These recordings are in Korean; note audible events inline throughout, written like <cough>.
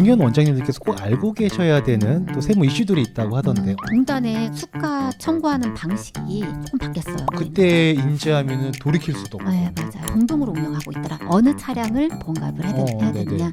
병현 원장님들께서 꼭 알고 계셔야 되는 또 세무 이슈들이 있다고 하던데 공단의 수가 청구하는 방식이 조금 바뀌었어요. 그때 인지하면은 돌이킬 수도 없고 네, 맞아요. 공동으로 운영하고 있더라. 어느 차량을 보험가입을 해야, 되- 어, 해야 네네. 되느냐.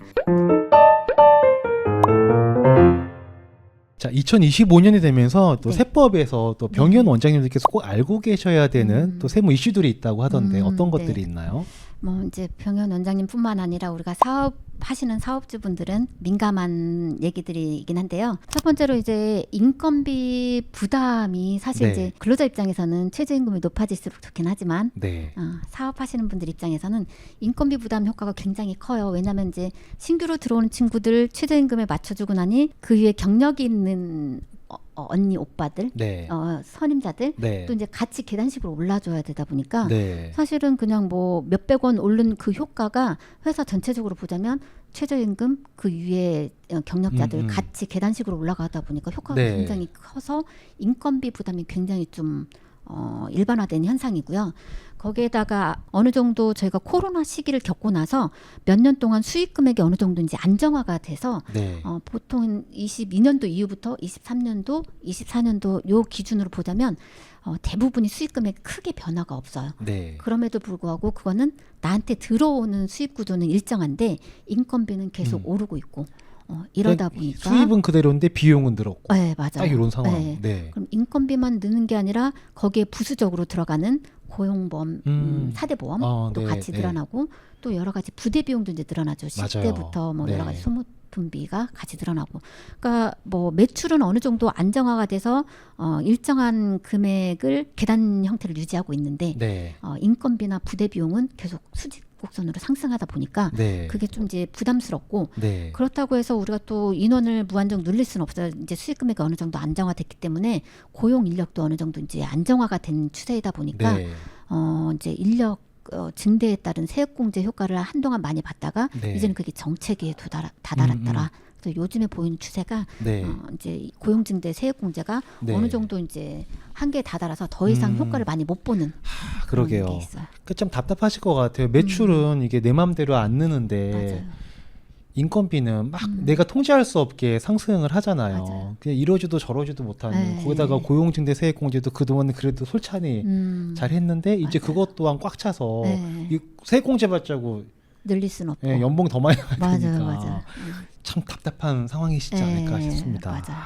자 2025년이 되면서 또 네. 세법에서 또 병현 원장님들께서 꼭 알고 계셔야 되는 음. 또 세무 이슈들이 있다고 하던데 음, 어떤 네. 것들이 있나요? 뭐 이제 병현 원장님뿐만 아니라 우리가 사업 하시는 사업주분들은 민감한 얘기들이긴 한데요. 첫 번째로 이제 인건비 부담이 사실 네. 이제 근로자 입장에서는 최저임금이 높아질수록 좋긴 하지만 네. 어, 사업하시는 분들 입장에서는 인건비 부담 효과가 굉장히 커요. 왜냐하면 이제 신규로 들어오는 친구들 최저임금에 맞춰주고 나니 그 위에 경력이 있는 어, 어, 언니 오빠들, 네. 어, 선임자들 네. 또 이제 같이 계단식으로 올라줘야 되다 보니까 네. 사실은 그냥 뭐 몇백 원 오른 그 효과가 회사 전체적으로 보자면 최저임금 그 위에 어, 경력자들 음, 음. 같이 계단식으로 올라가다 보니까 효과가 네. 굉장히 커서 인건비 부담이 굉장히 좀 어, 일반화된 현상이고요. 거기에다가 어느 정도 저희가 코로나 시기를 겪고 나서 몇 년 동안 수익 금액이 어느 정도인지 안정화가 돼서 네. 어, 보통 22년도 이후부터 23년도, 24년도 요 기준으로 보자면 어, 대부분이 수익 금액 크게 변화가 없어요. 네. 그럼에도 불구하고 그거는 나한테 들어오는 수입 구조는 일정한데 인건비는 계속 음. 오르고 있고 어, 이러다 그러니까 보니까 수입은 그대로인데 비용은 늘었고 네 맞아요. 딱 이런 상황. 네. 네. 그럼 인건비만 느는 게 아니라 거기에 부수적으로 들어가는 고용보험, 음, 음. 사대보험 어, 또 네, 같이 네. 늘어나고 또 여러 가지 부대 비용도 이제 늘어나죠. 식대부터 뭐 여러 네. 가지 소모품비가 같이 늘어나고. 그러니까 뭐 매출은 어느 정도 안정화가 돼서 어 일정한 금액을 계단 형태를 유지하고 있는데 네. 어 인건비나 부대 비용은 계속 수직 곡선으로 상승하다 보니까 네. 그게 좀 이제 부담스럽고 네. 그렇다고 해서 우리가 또 인원을 무한정 늘릴 수는 없어요. 이제 수익 금액이 어느 정도 안정화됐기 때문에 고용 인력도 어느 정도 이제 안정화가 된 추세이다 보니까 네. 어 이제 인력 어, 증대에 따른 세액공제 효과를 한동안 많이 봤다가 네. 이제는 그게 정체기에 도달, 다다랐더라. 음, 음. 그래서 요즘에 보이는 추세가 네. 어, 이제 고용 증대 세액공제가 네. 어느 정도 이제 한계에 다다라서 더 이상 음. 효과를 많이 못 보는 아, 그런 게 그러게요. 있어요. 그좀 답답하실 것 같아요. 매출은 이게 내 마음대로 안 느는데 음. 맞아요. 인건비는 막 음. 내가 통제할 수 없게 상승을 하잖아요. 맞아요. 그냥 이러지도 저러지도 못하는 네. 거기다가 고용증대 세액공제도 그동안 그래도 솔찬히 음, 잘 했는데 이제 맞아요. 그것 또한 꽉 차서 네. 이 세액공제 받자고 늘릴 수는 없고. 예, 연봉 더 많이 나야 맞아요, 맞아요. 참 답답한 상황이시지 네, 않을까 싶습니다. 맞아요.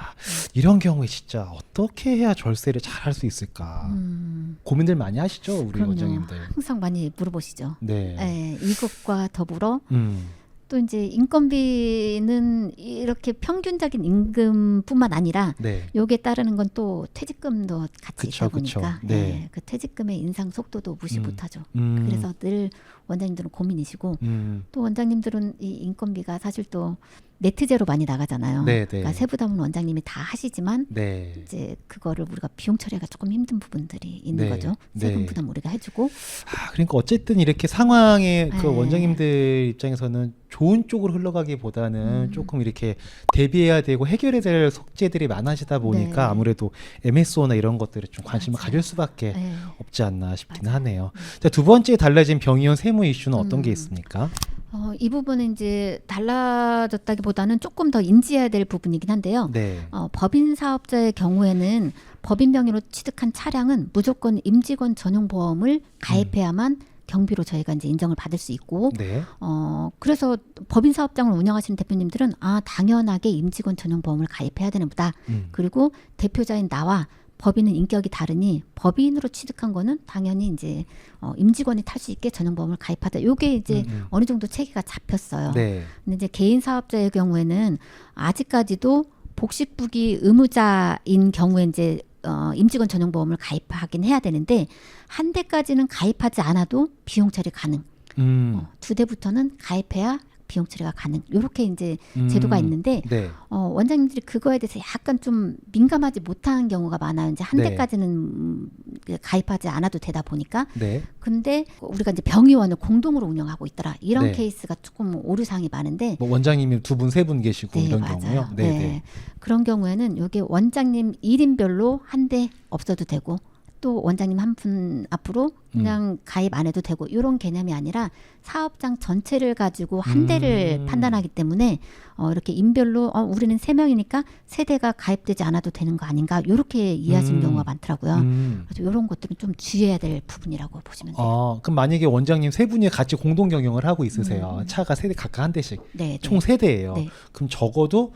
이런 경우에 진짜 어떻게 해야 절세를 잘 할 수 있을까 음, 고민들 많이 하시죠 우리 그럼요. 원장님들. 항상 많이 물어보시죠. 네. 예, 이것과 더불어 음. 또 이제 인건비는 이렇게 평균적인 임금뿐만 아니라 네. 요게 따르는 건 또 퇴직금도 같이 그쵸, 있다 그쵸. 보니까 네. 예, 그 퇴직금의 인상 속도도 무시 음. 못하죠. 음. 그래서 늘 원장님들은 고민이시고 음. 또 원장님들은 이 인건비가 사실 또 네트제로 많이 나가잖아요. 네, 네. 그러니까 세부 담은 원장님이 다 하시지만 네. 이제 그거를 우리가 비용 처리가 조금 힘든 부분들이 있는 네, 거죠. 세금 네. 부담 우리가 해주고 아, 그러니까 어쨌든 이렇게 상황에 그 네. 원장님들 입장에서는 좋은 쪽으로 흘러가기보다는 음. 조금 이렇게 대비해야 되고 해결해야 될 속죄들이 많아지다 보니까 네. 아무래도 MSO나 이런 것들에 좀 관심을 맞아요. 가질 수밖에 예. 없지 않나 싶기는 맞아요. 하네요. 자, 두 번째 달라진 병이원 세무 이슈는 어떤 게 음. 있습니까? 어, 이 부분은 이제 달라졌다기보다는 조금 더 인지해야 될 부분이긴 한데요. 네. 어, 법인 사업자의 경우에는 법인 명의로 취득한 차량은 무조건 임직원 전용 보험을 가입해야만 경비로 저희가 이제 인정을 받을 수 있고 네. 어 그래서 법인 사업장을 운영하시는 대표님들은 아 당연하게 임직원 전용 보험을 가입해야 되는 보다 음. 그리고 대표자인 나와 법인은 인격이 다르니 법인으로 취득한 거는 당연히 이제 어, 임직원이 탈 수 있게 전용보험을 가입하다. 요게 이제 음, 음. 어느 정도 체계가 잡혔어요. 네. 근데 이제 개인 사업자의 경우에는 아직까지도 복식부기 의무자인 경우에 이제 어, 임직원 전용보험을 가입하긴 해야 되는데 한 대까지는 가입하지 않아도 비용 처리 가능. 음. 어, 두 대부터는 가입해야 비용 처리가 가능. 요렇게 이제 제도가 음. 있는데 네. 어, 원장님들이 그거에 대해서 약간 좀 민감하지 못하는 경우가 많아요. 이제 한 네. 대까지는 음, 그 가입하지 않아도 되다 보니까. 네. 근데 우리가 이제 병의원을 공동으로 운영하고 있더라. 이런 네. 케이스가 조금 오류사항이 많은데. 뭐 원장님이 두 분 세 분 계시고 네, 이런 맞아요. 경우요. 네, 네. 그런 경우에는 이게 원장님 1인별로 한 대 없어도 되고 또 원장님 한 분 앞으로 음. 그냥 가입 안 해도 되고 이런 개념이 아니라 사업장 전체를 가지고 한 대를 음. 판단하기 때문에 어, 이렇게 인별로 어, 우리는 세 명이니까 세 대가 가입되지 않아도 되는 거 아닌가 이렇게 이해하시는 음. 경우가 많더라고요. 음. 그래서 이런 것들은 좀 주의해야 될 부분이라고 보시면 돼요. 아, 그럼 만약에 원장님 세 분이 같이 공동 경영을 하고 있으세요. 음. 차가 세 대 각각 한 대씩. 네, 총세 대예요. 네. 그럼 적어도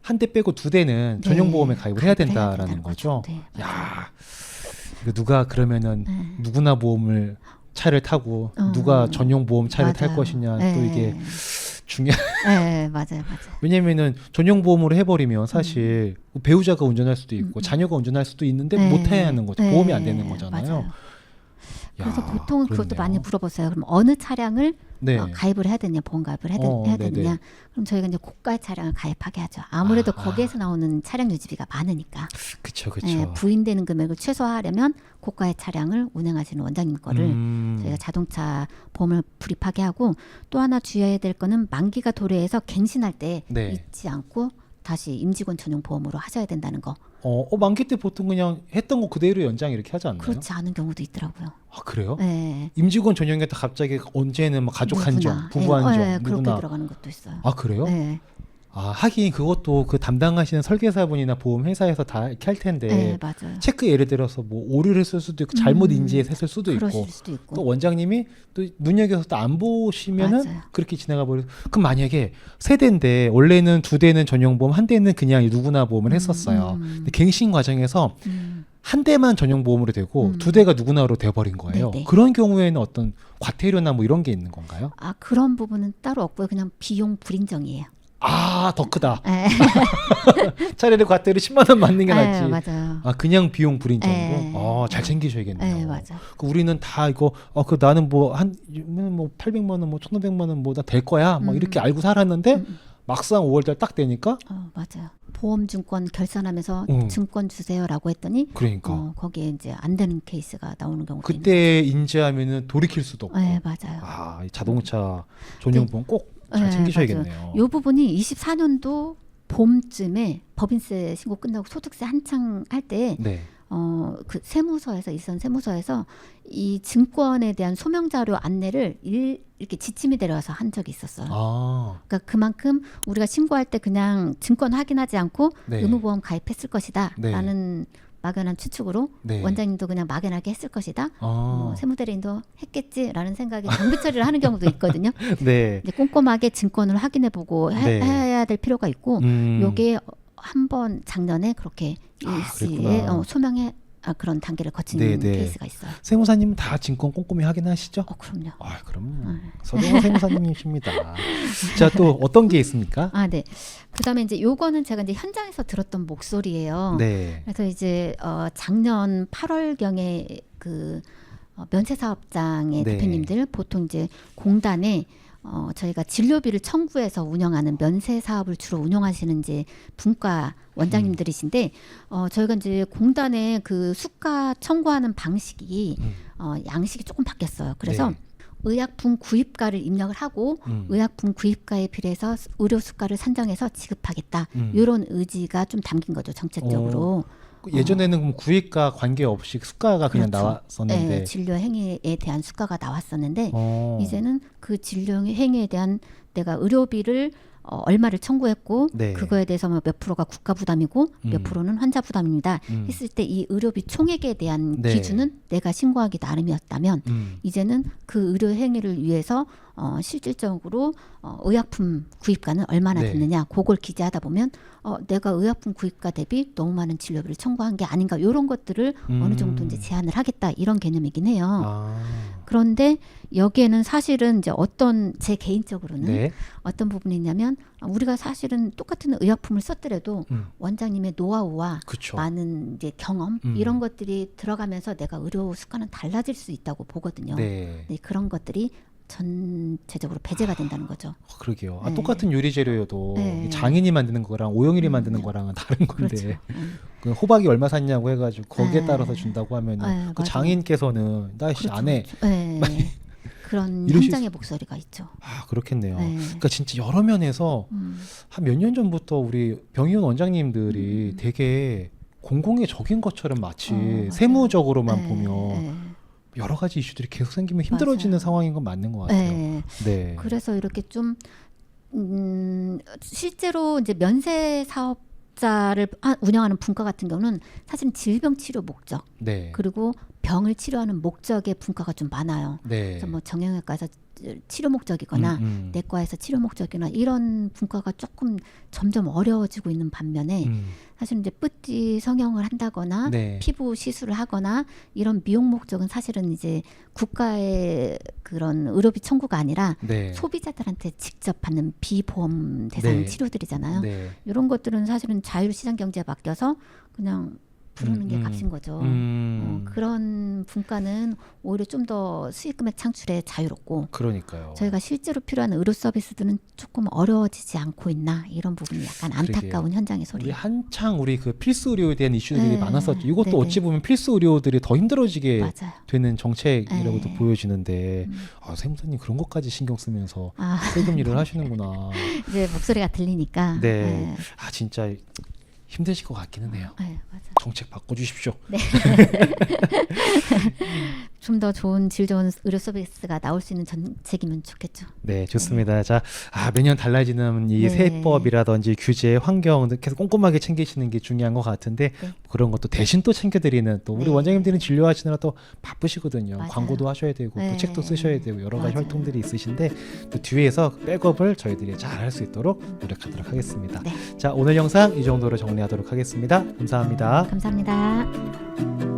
한 대 빼고 두 대는 네. 전용 보험에 가입을 해야 가입을 해야 된다라는 거죠. 네, 이거 누가 그러면은 네. 누구나 보험을 차를 타고 어. 누가 전용 보험 차를 탈 맞아요. 것이냐 또 네. 이게 중요. 네, 맞아요, 맞아요. <laughs> 왜냐면은 전용 보험으로 해버리면 사실 배우자가 운전할 수도 있고 음. 자녀가 운전할 수도 있는데 네. 못 해야 하는 거죠. 네, 보험이 안 되는 거잖아요. 맞아요. 그래서 야, 보통 그것도 그렇네요. 많이 물어보세요. 그럼 어느 차량을 네. 어, 가입을 해야 되냐, 보험 가입을 해야, 되, 어, 해야 네네. 되느냐. 그럼 저희가 이제 고가의 차량을 가입하게 하죠. 아무래도 아. 거기에서 나오는 차량 유지비가 많으니까. 그쵸 그쵸. 예, 부인되는 금액을 최소화하려면 고가의 차량을 운행하시는 원장님 거를 음. 저희가 자동차 보험을 불입하게 하고 또 하나 주의해야 될 거는 만기가 도래해서 갱신할 때 네. 잊지 않고 다시 임직원 전용 보험으로 하셔야 된다는 거. 어, 어, 만기 때 보통 그냥 했던 거 그대로 연장 이렇게 하지 않나요? 그렇지 않은 경우도 있더라고요. 아 그래요? 예. 임직원 전용이다 갑자기 언제는 뭐 가족 한정, 누구나. 부부 예, 한정, 예, 그렇게 누구나. 들어가는 것도 있어요. 아 그래요? 예. 아 하긴 그것도 그 담당하시는 설계사분이나 보험 회사에서 다 이렇게 할 텐데 예, 맞아요. 체크 예를 들어서 뭐 오류를 했을 수도 있고 잘못 음, 인지해서 했을 수도 그러실 있고 수도 있고. 또 원장님이 또 눈여겨서 또 안 보시면은 맞아요. 그렇게 지나가 버려. 그럼 만약에 세 대인데 원래는 두 대는 전용 보험, 한 대는 그냥 누구나 보험을 했었어요. 음. 근데 갱신 과정에서 음. 한 대만 전용 보험으로 되고 음. 두 대가 누구나로 돼버린 거예요. 네네. 그런 경우에는 어떤 과태료나 뭐 이런 게 있는 건가요? 아 그런 부분은 따로 없고요. 그냥 비용 불인정이에요. 아, 더 크다. 예. <laughs> 차라리 과태료 10만 원 맞는 게 낫지. 예, 맞아요. 아, 그냥 비용 불인정으로. 예. 아, 잘 챙기셔야겠네요. 예, 맞아. 그 우리는 다 이거 어 그 나는 뭐한뭐 800만 원, 뭐 1,500만 원뭐다될 거야. 뭐 음. 이렇게 알고 살았는데 음. 막상 5월 달 딱 되니까 어, 맞아요. 보험증권 결산하면서 음. 증권 주세요라고 했더니 그러니까 어, 거기에 이제 안 되는 케이스가 나오는 있는 그때 인지하면은 돌이킬 수도 없고. 네, 맞아요. 아, 이 자동차 전용 보험 꼭 잘 네, 챙기셔야겠네요. 요 부분이 24년도 봄쯤에 법인세 신고 끝나고 소득세 한창 할때 네. 어, 그 세무서에서 일선 세무서에서 이 증권에 대한 소명 자료 안내를 일, 이렇게 지침이 내려와서 한 적이 있었어요. 아, 그러니까 그만큼 우리가 신고할 때 그냥 증권 확인하지 않고 네. 의무보험 가입했을 것이다라는 막연한 추측으로 네. 원장님도 그냥 막연하게 했을 것이다. 아, 뭐 세무대리인도 했겠지라는 생각에 정비 처리를 하는 경우도 있거든요. <laughs> 네. 꼼꼼하게 증권을 확인해보고 해, 네. 해야 될 필요가 있고 음. 요게 한 번 작년에 그렇게 아, 일시에. 어, 소명의 아, 그런 단계를 거치는 네, 네. 케이스가 있어요. 세무사님 다 증권 꼼꼼히 확인하시죠? 어 그럼요. 아, 그럼요. 네. 서동원 세무사님이십니다. <laughs> 자, 또 어떤 게 있습니까? 아 네. 그다음에 이제 요거는 제가 이제 현장에서 들었던 목소리예요. 네. 그래서 이제 어 작년 8월 경에 그 어, 면세 사업장의 네. 대표님들 보통 이제 공단에 어 저희가 진료비를 청구해서 운영하는 면세 사업을 주로 운영하시는 이제 분과 원장님들이신데 어 저희가 이제 공단에 그 수가 청구하는 방식이 음. 어 양식이 조금 바뀌었어요. 그래서 네. 의약품 구입가를 입력을 하고 음. 의약품 구입가에 비례해서 의료 수가를 산정해서 지급하겠다. 음. 이런 의지가 좀 담긴 거죠 정책적으로. 그 예전에는 그럼 구입과 관계없이 수가가 그냥 그렇죠. 나왔었는데 네, 진료 행위에 대한 수가가 나왔었는데 어. 이제는 그 진료 행위에 대한 내가 의료비를 어, 얼마를 청구했고 네. 그거에 대해서 뭐몇 프로가 국가 부담이고 몇 음. 프로는 환자 부담입니다. 음. 했을 때 이 의료비 총액에 대한 네. 기준은 내가 신고하기 나름이었다면 음. 이제는 그 의료 행위를 위해서 어, 실질적으로 어, 의약품 구입가는 얼마나 네. 됐느냐 그걸 기재하다 보면 어, 내가 의약품 구입가 대비 너무 많은 진료비를 청구한 게 아닌가 이런 것들을 어느 정도 이제 음. 제한을 하겠다 이런 개념이긴 해요. 아. 그런데 여기에는 사실은 이제 어떤 제 개인적으로는 네. 어떤 부분이 있냐면 어, 우리가 사실은 똑같은 의약품을 썼더라도 음. 원장님의 노하우와 그렇죠. 많은 이제 경험 음. 이런 것들이 들어가면서 내가 의료 수가는 달라질 수 있다고 보거든요. 네. 네, 그런 것들이 전체적으로 배제가 된다는 거죠. 어, 그러게요. 아, 네. 똑같은 요리 재료여도 네. 장인이 만드는 거랑 오영일이 음. 만드는 거랑은 다른 건데 그렇죠. 음. 그 호박이 얼마 샀냐고 해가지고 거기에 네. 따라서 준다고 하면은 네, 그. 장인께서는 나씨 그렇죠, 안 해. 그렇죠. 네. <laughs> 그런 현장의 목소리가 있죠. 아 그렇겠네요. 네. 그러니까 진짜 여러 면에서 음, 한몇 년 전부터 우리 병의원 원장님들이 음. 되게 공공의 적인 것처럼 마치 어. 세무적으로만 네, 보면 네. 여러 가지 이슈들이 계속 생기면 힘들어지는 맞아요. 상황인 건 맞는 것 같아요. 네. 네. 그래서 이렇게 좀 음, 실제로 이제 면세 사업 자를 하- 운영하는 분과 같은 경우는 사실은 질병 치료 목적 네. 그리고 병을 치료하는 목적의 분과가 좀 많아요. 네. 그래서 뭐 정형외과에서 치료 목적이거나 음, 음. 내과에서 치료 목적이나 이런 분과가 조금 점점 어려워지고 있는 반면에 음. 사실 이제 뿌띠 성형을 한다거나 네. 피부 시술을 하거나 이런 미용 목적은 사실은 이제 국가의 그런 의료비 청구가 아니라 네. 소비자들한테 직접 받는 비보험 대상 네. 치료들이잖아요. 네. 이런 것들은 사실은 자율 시장 경제에 맡겨서 그냥 부르는 음, 게 음. 값인 거죠. 음. 어, 그런 분과는 오히려 좀 더 수익 금액 창출에 자유롭고 그러니까요. 저희가 실제로 필요한 의료 서비스들은 조금 어려워지지 않고 있나 이런 부분이 약간 안타까운 현장의 우리 소리예요. 한창 우리 그 필수 의료에 대한 이슈들이 네. 많았었죠. 이것도 네네. 어찌 보면 필수 의료들이 더 힘들어지게 맞아요. 되는 정책이라고도 네. 보여지는데 음. 아, 세무사님 그런 것까지 신경 쓰면서 아 세금 일을 하시는구나. 이제 목소리가 들리니까. 네. 네. 아 진짜 힘드실 것 같기는 해요. 네, 맞아요. 정책 바꿔주십시오. <laughs> <laughs> 좀 더 좋은 질 좋은 의료 서비스가 나올 수 있는 정책이면 좋겠죠. 네, 좋습니다. 자, 아, 매년 달라지는 이 네. 세법이라든지 규제, 환경 등 계속 꼼꼼하게 챙기시는 게 중요한 것 같은데 네. 그런 것도 대신 또 챙겨드리는 또 우리 네. 원장님들은 진료하시느라 또 바쁘시거든요. 맞아요. 광고도 하셔야 되고 네. 또 책도 쓰셔야 되고 여러 가지 맞아요. 활동들이 있으신데 또 뒤에서 백업을 저희들이 잘 할 수 있도록 노력하도록 하겠습니다. 네. 자, 오늘 영상 이 정도로 정리하도록 하겠습니다. 감사합니다. 감사합니다.